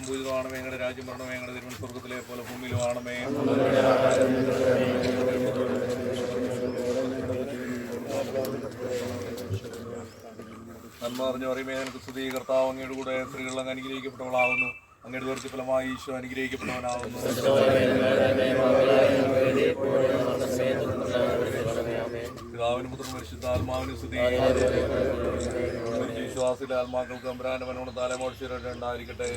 പൂജിതമാണമേ ഞങ്ങളുടെ രാജ്യം വരണമേ ഞങ്ങളുടെ തിരുവൻ സ്വർഗത്തിലെ പോലെ ഭൂമിയിലുമാണമേ നന്മ അറിഞ്ഞു പറയുമേ എനിക്ക് സ്തുതി. കർത്താവ് അങ്ങയുടെ കൂടെ സ്ത്രീകൾ അങ്ങ് അനുഗ്രഹിക്കപ്പെട്ടവളാവുന്നു അങ്ങയുടെ ദുരിത ഫലമായി ഈശോ അനുഗ്രഹിക്കപ്പെട്ടവനാവുന്നു പിതാവിന് പുത്രനും പരിശുദ്ധാത്മാവിന് സ്തുതി. വിശ്വാസിലെ ആത്മാക്കൾക്ക് അമ്പരാന്റെ മനോട് താലമോർച്ച ഉണ്ടായിരിക്കട്ടെ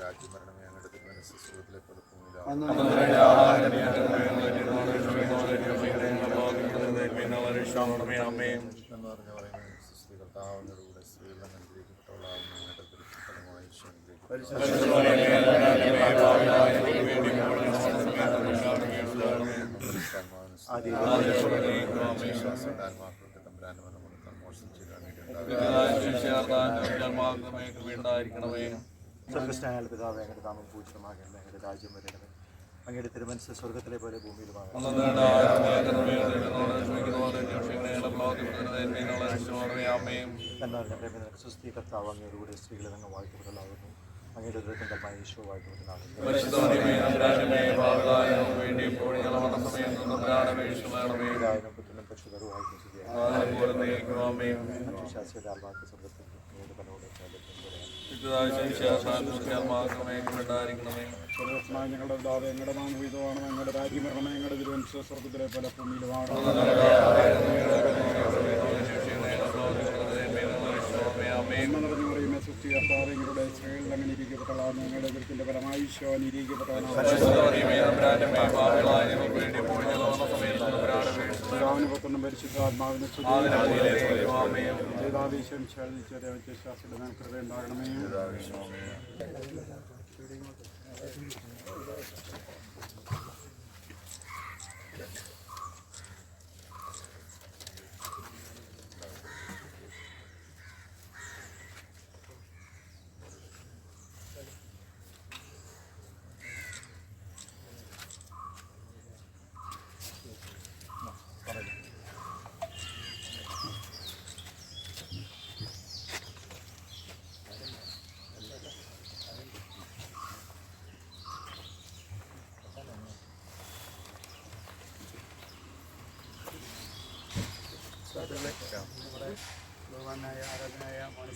രാജ്യം വരണമേ ഞങ്ങളുടെ തിരുമനസ് സുഖത്തിലെ പോലെ ഭൂമിയിലാണ് എന്ന് പറഞ്ഞു പറയുന്നത് സ്ത്രീ കർത്താവിന്റെ കൂടെ സ്ത്രീകളെ ചെയ്യാൻ വേണ്ടി വീണ്ടായിരിക്കണമേ സ്വർഗസ്നായ പിതാവേ അങ്ങയുടെ നാമം പൂജിതമാകണമേ അങ്ങയുടെ രാജ്യം വരണമേ അങ്ങയുടെ തിരുമനസ് സ്വർഗത്തിലെ പോലെ ഭൂമിയിൽ എന്നാൽ സ്ത്രീകളെ അങ്ങ് വാഴ്ത്തപ്പെട്ടതാകുന്നു അങ്ങയുടെ ദുരിതം കൽമായ ഈശോ വീണ്ടായിരിക്കണമേ സ്വർഗസ്നായ ഞങ്ങളുടെ പിതാവേ ഞങ്ങളുടെ നാം വിധമാണ് ഞങ്ങളുടെ രാജ്യം വരണമേ ഞങ്ങളുടെ തിരുവനന്തപുരം സ്വർഗത്തിലെ പോലെ ഭൂമിയിലുമാണ് നിറഞ്ഞു പറയുന്ന സൃഷ്ടി കർത്താവ് ഞങ്ങളുടെ സ്ത്രീകളിൽ അങ്ങനെ ഇരിക്കപ്പെട്ടതാണ് ഞങ്ങളുടെ ദുരിതത്തിന്റെ പരമായി ഈശോ അനുകരിക്കപ്പെട്ടതാണ് പുത്രനും പരിശുദ്ധാത്മാവിന് ചെറിയ വ്യത്യസ്തയുടെ കൃപയുണ്ടാകണമേ.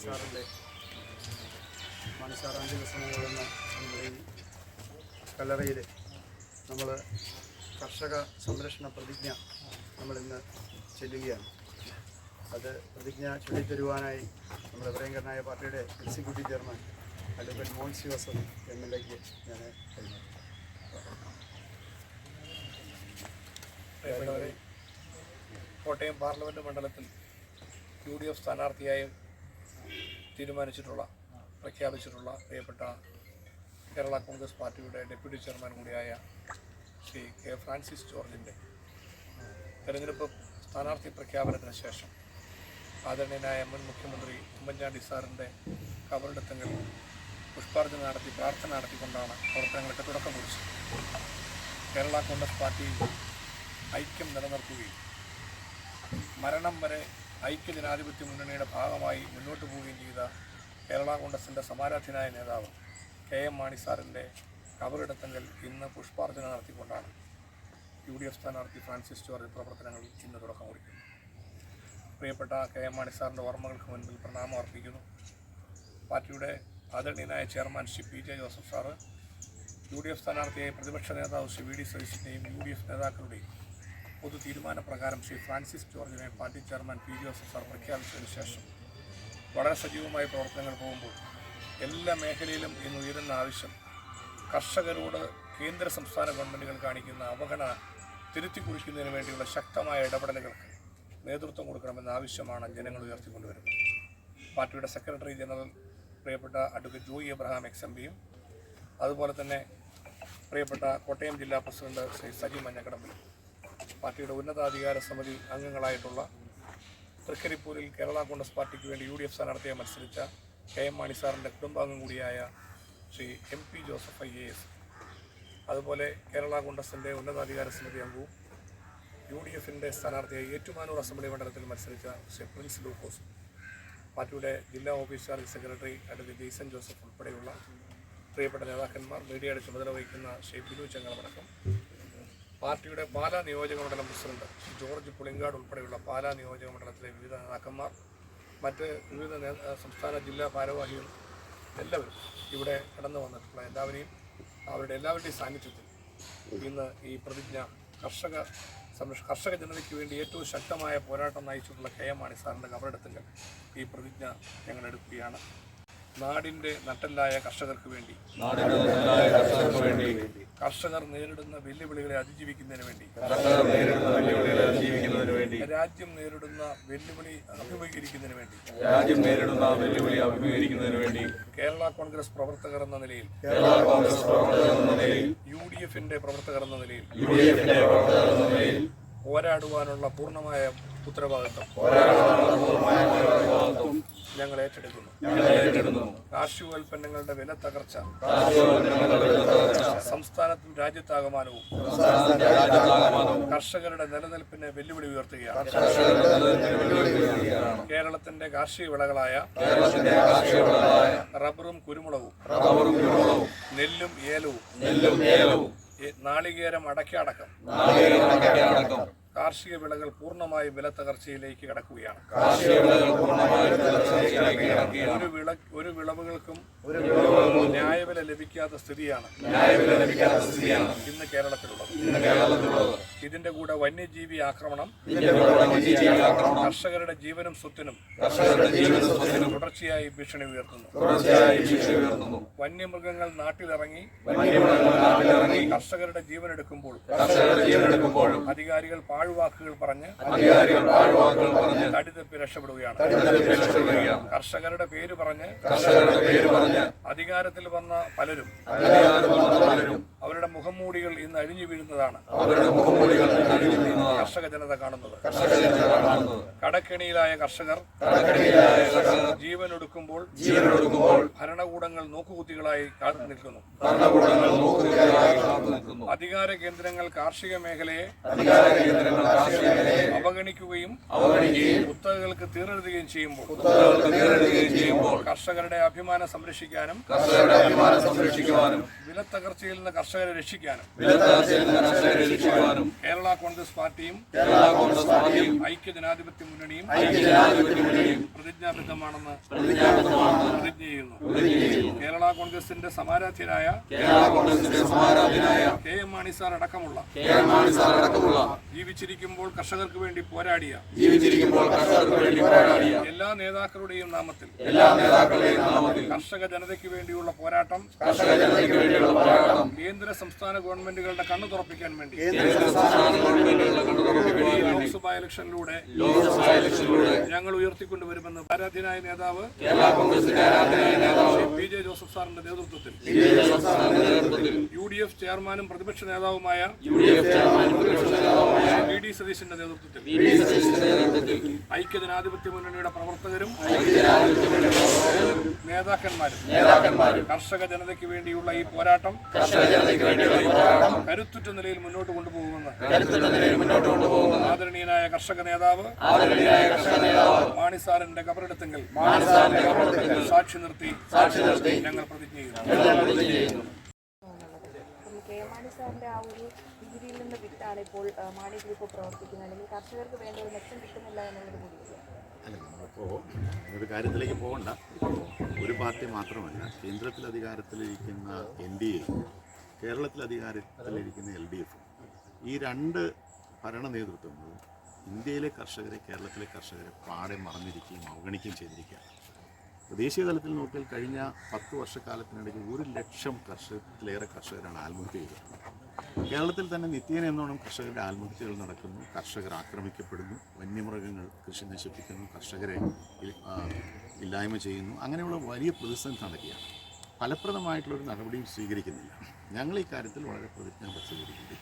മണിസാറിന്റെ മണിസാർ അഞ്ച് ദിവസം കൊള്ളുന്ന നമ്മുടെ ഈ കല്ലറയിൽ നമ്മൾ കർഷക സംരക്ഷണ പ്രതിജ്ഞ നമ്മളിന്ന് ചെല്ലുകയാണ്. അത് പ്രതിജ്ഞ ചൊല്ലിത്തരുവാനായി നമ്മുടെ പ്രിയങ്കരനായ പാർട്ടിയുടെ executive chairman advocate Mohan Sivasan M L എക്ക് ഞാൻ കൈമാറി കോട്ടയം പാർലമെന്റ് മണ്ഡലത്തിൽ യു ഡി എഫ് സ്ഥാനാർത്ഥിയായി തീരുമാനിച്ചിട്ടുള്ള പ്രഖ്യാപിച്ചിട്ടുള്ള പ്രിയപ്പെട്ട കേരള കോൺഗ്രസ് പാർട്ടിയുടെ ഡെപ്യൂട്ടി ചെയർമാൻ കൂടിയായ ശ്രീ കെ ഫ്രാൻസിസ് ജോർജിന്റെ തെരഞ്ഞെടുപ്പ് സ്ഥാനാർത്ഥി പ്രഖ്യാപനത്തിന് ശേഷം ആദരണീയനായ മുൻ മുഖ്യമന്ത്രി ഉമ്മൻചാണ്ടി സാറിന്റെ കബറിടത്തങ്ങൾ പുഷ്പാർജന നടത്തി പ്രാർത്ഥന നടത്തിക്കൊണ്ടാണ് പ്രവർത്തനങ്ങൾക്ക് തുടക്കം കുറിച്ചത്. കേരള കോൺഗ്രസ് പാർട്ടി ഐക്യം നിലനിർത്തുകയും മരണം വരെ ഐക്യജനാധിപത്യ മുന്നണിയുടെ ഭാഗമായി മുന്നോട്ട് പോവുകയും ചെയ്ത കേരള കോൺഗ്രസിന്റെ സമാരാധ്യനായ നേതാവ് കെ എം മാണി സാറിന്റെ കബറിടത്തെങ്കിൽ ഇന്ന് പുഷ്പാർച്ചന നടത്തിക്കൊണ്ടാണ് യു ഡി എഫ് സ്ഥാനാർത്ഥി ഫ്രാൻസിസ് ജോർജ് പ്രവർത്തനങ്ങൾ ഇന്ന് തുടക്കം കുറിക്കുന്നു പ്രിയപ്പെട്ട കെ എം മാണി സാറിന്റെ ഓർമ്മകൾക്ക് മുൻപിൽ പ്രണാമം അർപ്പിക്കുന്നു. പാർട്ടിയുടെ ആദരണീയനായ chairman Shri P J Joseph sir U D F സ്ഥാനാർത്ഥിയായ പ്രതിപക്ഷ നേതാവ് ശ്രീ വി ഡി സതീശിന്റെയും യു ഡി എഫ് നേതാക്കളുടെയും പൊതു തീരുമാനപ്രകാരം ശ്രീ ഫ്രാൻസിസ് ജോർജിനെ party chairman P Joseph sir പ്രഖ്യാപിച്ചതിന് ശേഷം വളരെ സജീവമായ പ്രവർത്തനങ്ങൾ പോകുമ്പോൾ എല്ലാ മേഖലയിലും ഇന്ന് ഉയരുന്ന ആവശ്യം കർഷകരോട് കേന്ദ്ര സംസ്ഥാന ഗവൺമെന്റുകൾ കാണിക്കുന്ന അവഗണന തിരുത്തി കുറിക്കുന്നതിന് വേണ്ടിയുള്ള ശക്തമായ ഇടപെടലുകൾക്ക് നേതൃത്വം കൊടുക്കണമെന്ന ആവശ്യമാണ് ജനങ്ങൾ ഉയർത്തിക്കൊണ്ടുവരുന്നത്. പാർട്ടിയുടെ സെക്രട്ടറി ജനറൽ പ്രിയപ്പെട്ട advocate Joy Abraham ex M പിയും അതുപോലെ തന്നെ പ്രിയപ്പെട്ട കോട്ടയം ജില്ലാ പ്രസിഡന്റ് ശ്രീ സജി മഞ്ഞക്കടമ്പിൽ പാർട്ടിയുടെ ഉന്നതാധികാര സമിതി അംഗങ്ങളായിട്ടുള്ള തൃക്കരിപ്പൂരിൽ കേരള കോൺഗ്രസ് പാർട്ടിക്ക് വേണ്ടി യു ഡി എഫ് സ്ഥാനാർത്ഥിയെ മത്സരിച്ച കെ എം മാണി സാറിന്റെ കുടുംബാംഗം കൂടിയായ Shri M P Joseph I A S. അതുപോലെ കേരള കോൺഗ്രസിന്റെ ഉന്നതാധികാര സമിതി അംഗവും യു ഡി എഫിന്റെ സ്ഥാനാർത്ഥിയായി ഏറ്റുമാനൂർ അസംബ്ലി മണ്ഡലത്തിൽ മത്സരിച്ച ശ്രീ പ്രിൻസ് ലൂക്കോസ് പാർട്ടിയുടെ ജില്ലാ office charge secretary advocate Jaison Joseph ഉൾപ്പെടെയുള്ള പ്രിയപ്പെട്ട നേതാക്കന്മാർ മീഡിയയുടെ ചുമതല വഹിക്കുന്ന ശ്രീ ബിനു ചെങ്ങളമടക്കം പാർട്ടിയുടെ പാലാ നിയോജക മണ്ഡലം പ്രസിഡന്റ് ജോർജ് പുളിങ്കാട് ഉൾപ്പെടെയുള്ള പാലാ നിയോജക മണ്ഡലത്തിലെ വിവിധ നേതാക്കന്മാർ മറ്റ് വിവിധ സംസ്ഥാന ജില്ലാ ഭാരവാഹികൾ എല്ലാവരും ഇവിടെ കടന്നു വന്നിട്ടുള്ള എല്ലാവരെയും അവരുടെ എല്ലാവരുടെയും സാന്നിധ്യത്തിൽ ഇന്ന് ഈ പ്രതിജ്ഞ കർഷക സംരക്ഷ കർഷക ജനതയ്ക്ക് വേണ്ടി ഏറ്റവും ശക്തമായ പോരാട്ടം നയിച്ചിട്ടുള്ള കെ എം മാണി സാറിന്റെ കബറെടുത്തുകൾ ഈ പ്രതിജ്ഞ ഞങ്ങൾ എടുക്കുകയാണ്. നാടിന്റെ നട്ടല്ലായ കർഷകർക്ക് വേണ്ടി. നാടിന്റെ കർഷകർ നേരിടുന്ന വെല്ലുവിളികളെ അതിജീവിക്കുന്നതിന് വേണ്ടി. രാജ്യം നേരിടുന്ന വെല്ലുവിളി അഭിമുഖീകരിക്കുന്നതിന് വേണ്ടി. രാജ്യം നേരിടുന്ന വെല്ലുവിളി അഭിമുഖീകരിക്കുന്നതിന് വേണ്ടി. കേരള കോൺഗ്രസ് പ്രവർത്തകർ എന്ന നിലയിൽ. കേരള കോൺഗ്രസ് പ്രവർത്തകർ എന്ന നിലയിൽ. യു ഡി എഫിന്റെ പ്രവർത്തകർ എന്ന നിലയിൽ. യു ഡി എഫിന്റെ പ്രവർത്തകർ എന്ന നിലയിൽ. പോരാടുവാനുള്ള പൂർണമായ ഉത്തരവാദിത്വം ഞങ്ങൾ ഏറ്റെടുക്കുന്നു. കാർഷികോൽപ്പന്നങ്ങളുടെ വില തകർച്ച. സംസ്ഥാനത്തും രാജ്യത്താകമാനവും. കർഷകരുടെ നിലനിൽപ്പിനെ വെല്ലുവിളി ഉയർത്തുകയാണ്. കേരളത്തിന്റെ കാർഷിക വിളകളായ റബ്ബറും കുരുമുളകും. നെല്ലും ഏലവും. നാളികേരം അടക്കടക്കം നാളികേരം അടക്കം. കാർഷിക വിളകൾ പൂർണമായി വില തകർച്ചയിലേക്ക് കടക്കുകയാണ്. ഒരു വിള ഒരു വിളവുകൾക്കും ന്യായവില ലഭിക്കാത്ത സ്ഥിതിയാണ് ന്യായവില ലഭിക്കാത്ത സ്ഥിതിയാണ് ഇന്ന് കേരളത്തിലുള്ളത്. ഇന്ന് കേരളത്തിലുള്ളത്. ഇതിന്റെ കൂടെ വന്യജീവി ആക്രമണം കർഷകരുടെ ജീവനും സ്വത്തിനും തുടർച്ചയായി ഭീഷണി ഉയർത്തുന്നു. വന്യമൃഗങ്ങൾ നാട്ടിലിറങ്ങി കർഷകരുടെ ജീവനെടുക്കുമ്പോൾ കർഷകരുടെ ജീവനെടുക്കുമ്പോഴും അധികാരികൾ പാഴ്വാക്കുകൾ പറഞ്ഞ് തടിതപ്പി രക്ഷപ്പെടുകയാണ്. കർഷകരുടെ പേര് പറഞ്ഞ് അധികാരത്തിൽ വന്ന പലരും അധികാരത്തിൽ വന്ന പലരും അവരുടെ മുഖംമൂടികൾ ഇന്ന് അഴിഞ്ഞു വീഴുന്നതാണ്. കർഷക ജനത കാണുന്നത്. കടക്കെണിയിലായ കർഷകർ ജീവൻ ജീവനൊടുക്കുമ്പോൾ ഭരണകൂടങ്ങൾ നോക്കുകുത്തികളായി കാത്തു നിൽക്കുന്നു. അധികാര കേന്ദ്രങ്ങൾ കാർഷിക മേഖലയെ അവഗണിക്കുകയും കുത്തകകൾക്ക് തീരെഴുതുകയും ചെയ്യുമ്പോൾ കർഷകരുടെ അഭിമാനം സംരക്ഷിക്കാനും കർഷകരുടെ അഭിമാനം സംരക്ഷിക്കുവാനും വിലത്തകർച്ചയിൽ നിന്ന് കർഷകരെ രക്ഷിക്കാനും വിലത്തകർച്ചയിൽ നിന്ന് കർഷകരെ രക്ഷിക്കുവാനും കേരള കോൺഗ്രസ് പാർട്ടിയും കേരള കോൺഗ്രസ് പാർട്ടിയും ഐക്യ ജനാധിപത്യ മുന്നണിയും ഐക്യജനാധിപത്യ മുന്നണിയും പ്രതിജ്ഞാബദ്ധമാണെന്ന് പ്രതിജ്ഞാബദ്ധമാണെന്ന് പ്രതിജ്ഞ ചെയ്യുന്നു. കേരള കോൺഗ്രസിന്റെ സമാരാധ്യനായ കേരള കോൺഗ്രസിന്റെ സമാരാധ്യനായ കെ എം മാണി സാർ അടക്കമുള്ള കെ എം മാണി സാർ അടക്കമുള്ള ജീവിച്ചിരിക്കുമ്പോൾ കർഷകർക്ക് വേണ്ടി പോരാടിയ ജീവിച്ചിരിക്കുമ്പോൾ കർഷകർക്ക് വേണ്ടി പോരാടിയ എല്ലാ നേതാക്കളുടെയും നാമത്തിൽ എല്ലാ കർഷക ജനതയ്ക്ക് വേണ്ടിയുള്ള പോരാട്ടം കർഷക ജനതയ്ക്ക് വേണ്ടിയുള്ള പോരാട്ടം കേന്ദ്ര സംസ്ഥാന ഗവൺമെന്റുകളുടെ കണ്ണു തുറപ്പിക്കാൻ വേണ്ടി ലോക്സഭാ ഇലക്ഷനിലൂടെ ഞങ്ങൾ ഉയർത്തിക്കൊണ്ടുവരുമെന്ന് ആരാധ്യനായ നേതാവ് പി ജെ ജോസഫ് സാറിന്റെ നേതൃത്വത്തിൽ യു ഡി എഫ് ചെയർമാനും പ്രതിപക്ഷ നേതാവുമായ വി ഡി സതീശന്റെ നേതൃത്വത്തിൽ ഐക്യജനാധിപത്യ മുന്നണിയുടെ പ്രവർത്തകരും നേതാക്കന്മാരും നേതാക്കന്മാരും കർഷക ജനതയ്ക്ക് വേണ്ടിയുള്ള ഈ പോരാട്ടം കർഷക ജനതയ്ക്ക് വേണ്ടിയുള്ള ഈ പോരാട്ടം കരുത്തുറ്റ നിലയിൽ മുന്നോട്ട് കൊണ്ടുപോകുമെന്ന് കരുത്തുറ്റ നിലയിൽ മുന്നോട്ട് കൊണ്ടുപോകുമെന്ന് ആദരണീയനായ കർഷക നേതാവ് ആദരണീയനായ കർഷക നേതാവ് മാണിസാറിന്റെ കബറെടുത്തെങ്കിൽ മാണിസാറിന്റെ കബറെടുത്തെങ്കിൽ സാക്ഷി നിർത്തി സാക്ഷി നിർത്തി ഞങ്ങൾ പ്രതിജ്ഞ ചെയ്യുന്നു. സാറിന്റെ ആ ഒരു രീതിയിൽ നിന്ന് വിട്ടാണ് ഇപ്പോൾ മാണി ഗ്രൂപ്പ് പ്രവർത്തിക്കുന്നത്. അല്ലെങ്കിൽ കർഷകർക്ക് വേണ്ട ഒരു മെച്ചം കിട്ടുന്നില്ല എന്നുള്ളത് കൂടിയില്ല അല്ല നമ്മളിപ്പോൾ ഒരു കാര്യത്തിലേക്ക് പോകണ്ട. ഒരു പാർട്ടി മാത്രമല്ല കേന്ദ്രത്തിൽ അധികാരത്തിലിരിക്കുന്ന എൻ ഡി എ കേരളത്തിൽ അധികാരത്തിലിരിക്കുന്ന എൽ ഡി എഫും ഈ രണ്ട് ഭരണ നേതൃത്വങ്ങളും ഇന്ത്യയിലെ കർഷകരെ കേരളത്തിലെ കർഷകരെ പാടെ മറന്നിരിക്കുകയും അവഗണിക്കുകയും ചെയ്തിരിക്കുകയാണ്. ദേശീയ തലത്തിൽ നോക്കിയാൽ കഴിഞ്ഞ പത്ത് വർഷക്കാലത്തിനിടയിൽ ഒരു ലക്ഷം കർഷകത്തിലേറെ കർഷകരാണ് ആത്മഹത്യ ചെയ്തത്. കേരളത്തിൽ തന്നെ നിത്യേന എന്നോണം കർഷകരുടെ ആത്മഹത്യകൾ നടക്കുന്നു. കർഷകർ ആക്രമിക്കപ്പെടുന്നു. വന്യമൃഗങ്ങൾ കൃഷി നശിപ്പിക്കുന്നു. കർഷകരെ ഇല്ലായ്മ ചെയ്യുന്നു. അങ്ങനെയുള്ള വലിയ പ്രതിസന്ധി നടക്കുകയാണ്. ഫലപ്രദമായിട്ടുള്ളൊരു നടപടിയും സ്വീകരിക്കുന്നില്ല. ഞങ്ങൾ ഈ കാര്യത്തിൽ വളരെ പ്രതിജ്ഞാബദ്ധീകരിക്കുന്നു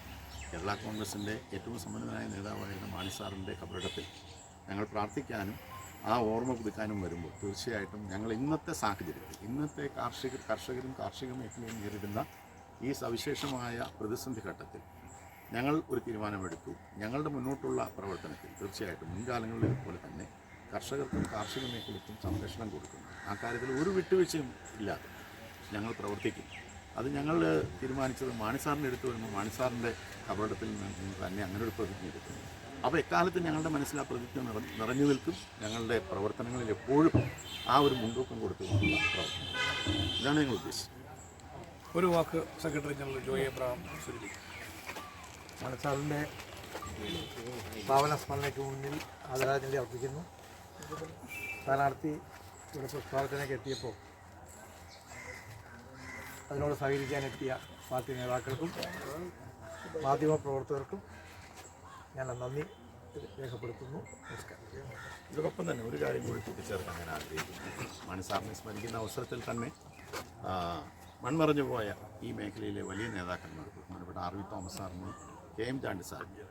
കേരള കോൺഗ്രസിന്റെ ഏറ്റവും സമ്പന്നനായ നേതാവായിരുന്ന മാണിസാറിന്റെ കബറിടത്തിൽ ഞങ്ങൾ പ്രാർത്ഥിക്കാനും ആ ഓർമ്മ പുതുക്കാനും വരുമ്പോൾ തീർച്ചയായിട്ടും ഞങ്ങൾ ഇന്നത്തെ സാഹചര്യത്തിൽ ഇന്നത്തെ കാർഷിക കർഷകരും കാർഷിക മേഖലയും നേരിടുന്ന ഈ സവിശേഷമായ പ്രതിസന്ധി ഘട്ടത്തിൽ ഞങ്ങൾ ഒരു തീരുമാനമെടുത്തു. ഞങ്ങളുടെ മുന്നോട്ടുള്ള പ്രവർത്തനത്തിൽ തീർച്ചയായിട്ടും മുൻകാലങ്ങളിലെ പോലെ തന്നെ കർഷകർക്കും കാർഷിക മേഖലയ്ക്കും സംരക്ഷണം കൊടുക്കുന്നു. ആ കാര്യത്തിൽ ഒരു വിട്ടുവീഴ്ചയും ഇല്ലാതെ ഞങ്ങൾ പ്രവർത്തിക്കും. അത് ഞങ്ങൾ തീരുമാനിച്ചത് മാണിസാറിന്റെ അടുത്ത് വരുമ്പോൾ മാണിസാറിന്റെ അപകടത്തിൽ നിന്ന് തന്നെ അങ്ങനെ ഒരു പ്രതിജ്ഞ എടുക്കും അപ്പോൾ എക്കാലത്ത് ഞങ്ങളുടെ മനസ്സിൽ ആ പ്രതിജ്ഞ നിറ നിറഞ്ഞു നിൽക്കും. ഞങ്ങളുടെ പ്രവർത്തനങ്ങളിൽ എപ്പോഴും ആ ഒരു മുൻതൂക്കം കൊടുത്തുകൊണ്ടുള്ള പ്രവർത്തനം. ഇതാണ് ഞങ്ങൾ ഉദ്ദേശിച്ചത്. ഒരു വാക്ക് സെക്രട്ടറി ജനറൽ ജോയി എബ്രഹാം സൂചിപ്പിക്കും സാറിന്റെ ഭാവന സ്മരണയ്ക്ക് മുന്നിൽ ആദരാഞ്ജലി അർപ്പിക്കുന്നു. സ്ഥാനാർത്ഥി ഇവിടെ പ്രസ്താവത്തിനൊക്കെ എത്തിയപ്പോൾ അതിനോട് സഹകരിക്കാനെത്തിയ പാർട്ടി നേതാക്കൾക്കും മാധ്യമ പ്രവർത്തകർക്കും ഞാൻ നന്ദി രേഖപ്പെടുത്തുന്നു. നമസ്കാരം. ഇതോടൊപ്പം തന്നെ ഒരു കാര്യം കൂടി കൂട്ടിച്ചേർക്കാൻ ഞാൻ ആഗ്രഹിക്കുന്നു. മണിസാറിനെ സ്മരിക്കുന്ന അവസരത്തിൽ തന്നെ ആ, മൺമറഞ്ഞു പോയ ഈ മേഖലയിലെ വലിയ നേതാക്കന്മാർ ബഹുമാനപ്പെട്ട ആർ വി തോമസ് സാറിന് കെ എം ചാണ്ടി സാറിന്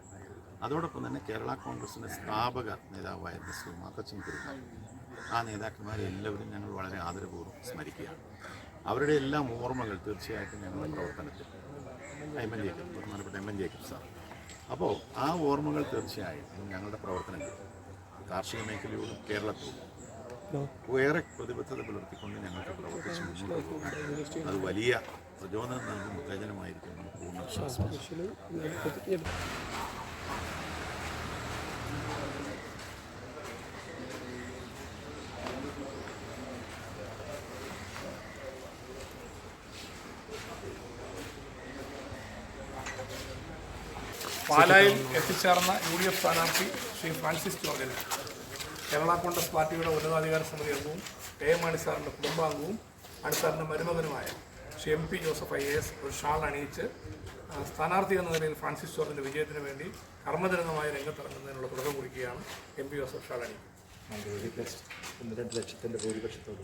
അതോടൊപ്പം തന്നെ കേരള കോൺഗ്രസിന്റെ സ്ഥാപക നേതാവായിരുന്ന ശ്രീ മാത്തച്ഛൻ കുരുമാർ ആ നേതാക്കന്മാരെ എല്ലാവരും ഞങ്ങൾ വളരെ ആദരപൂർവം സ്മരിക്കുകയാണ്. അവരുടെ എല്ലാം ഓർമ്മകൾ തീർച്ചയായിട്ടും ഞങ്ങളുടെ പ്രവർത്തനത്തിൽ. എം എൻ ജേക്കബ് ബഹുമാനപ്പെട്ട എം എൻ ജേക്കബ് സാർ. അപ്പോൾ ആ ഓർമ്മകൾ തീർച്ചയായും ഞങ്ങളുടെ പ്രവർത്തനത്തിൽ കാർഷിക മേഖലയോടും കേരളത്തോടും ഏറെ പ്രതിബദ്ധത പുലർത്തിക്കൊണ്ട് ഞങ്ങൾക്ക് മുന്നോട്ട് അത് വലിയ പ്രചോദനം നൽകും ഉത്തേജനമായിരിക്കും പൂർണ വിശ്വാസം. പാലായിൽ എത്തിച്ചേർന്ന യു ഡി എഫ് സ്ഥാനാർത്ഥി ശ്രീ ഫ്രാൻസിസ് ജോർജിന് കേരള കോൺഗ്രസ് പാർട്ടിയുടെ ഉന്നതാധികാര സമിതി അംഗവും കെ എം മാണി സാറിന്റെ കുടുംബാംഗവും മാണി സാറിന്റെ മരുമകനുമായ Shri M P Joseph I A S ഒരു ഷാൾ അണിയിച്ച് സ്ഥാനാർത്ഥി എന്ന നിലയിൽ ഫ്രാൻസിസ് ജോർജിന്റെ വിജയത്തിന് വേണ്ടി കർമ്മജനകമായി രംഗത്തിറങ്ങുന്നതിനുള്ള തുടക്കം കുറിക്കുകയാണ് എം പി ജോസഫ് ഷാൾ അണി. ഒന്ന് രണ്ട് ലക്ഷത്തിന്റെ ഭൂരിപക്ഷത്തോട്